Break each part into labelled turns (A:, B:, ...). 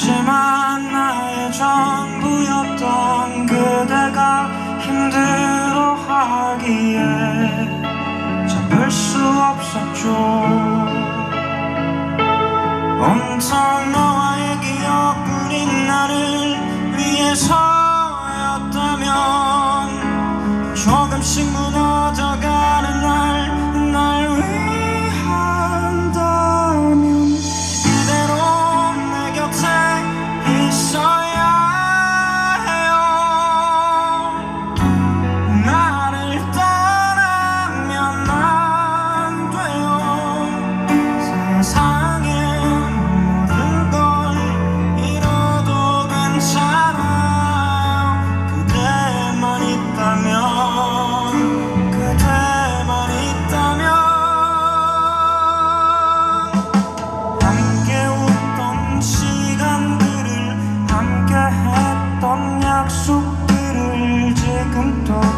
A: 하지만 나의 전부였던 그대가 힘들어하기에 잡을 수 없었죠. control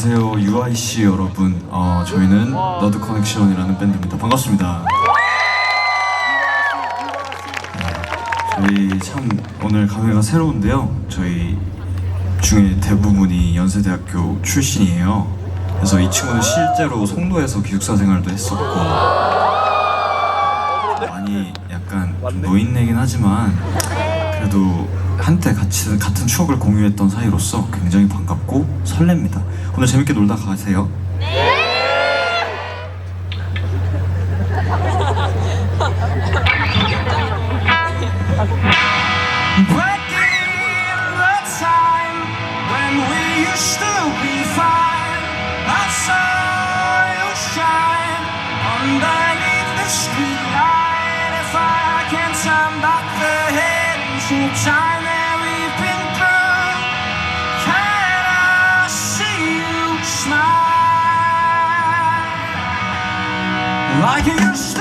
B: 안녕하세요 UIC 여러분. 어, 저희는 너드 커넥션이라는 밴드입니다. 반갑습니다. 네, 저희 참 오늘 감회가 새로운데요. 저희 중에 대부분이 연세대학교 출신이에요. 그래서 이 친구는 실제로 송도에서 기숙사 생활도 했었고 많이 약간 좀 노인네긴 하지만 그래도 한때 같이, 같은 추억을 공유했던 사이로서 굉장히 반갑고 설렙니다. 오늘 재밌게 놀다 가세요.
A: 네. like you used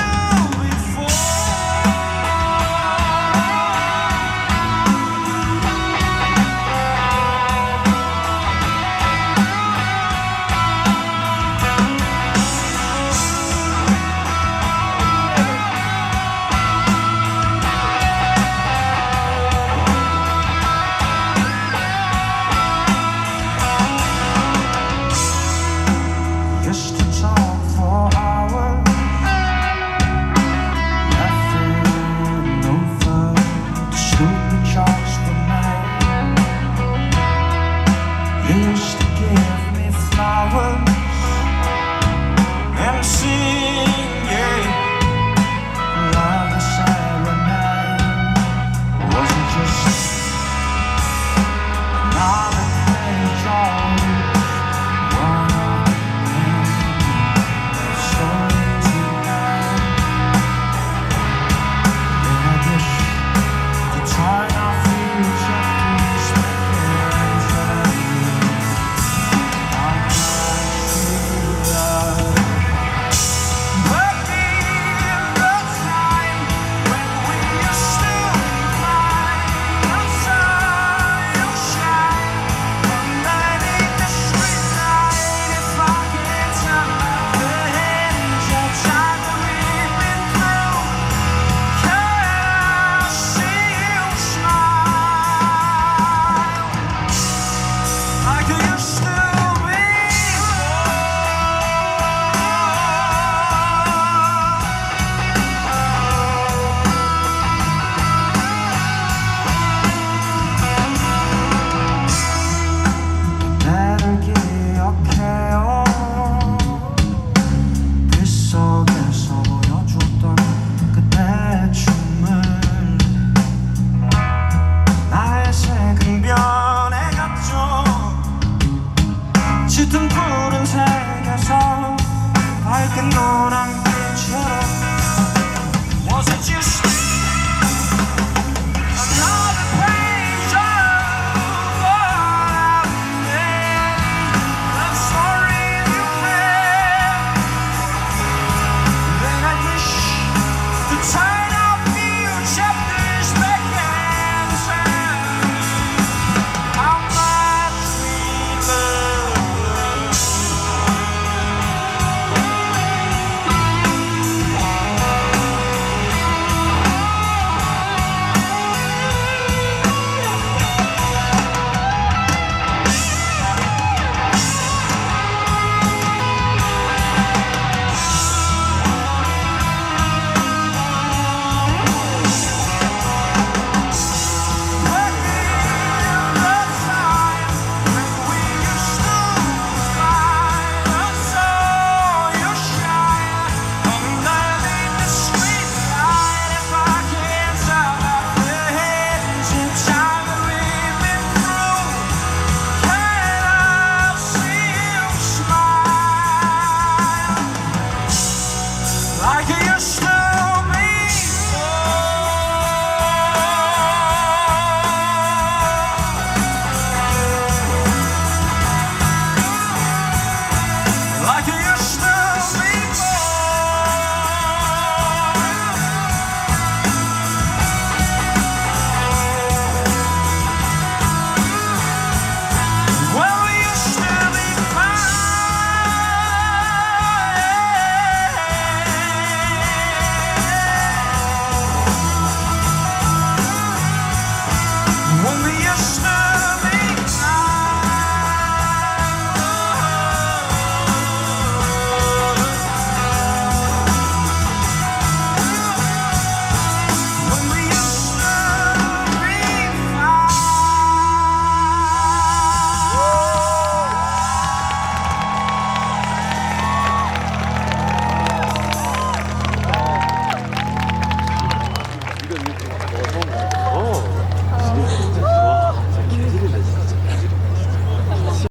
A: You. 푸른 색에서 밝은 노란 빛으로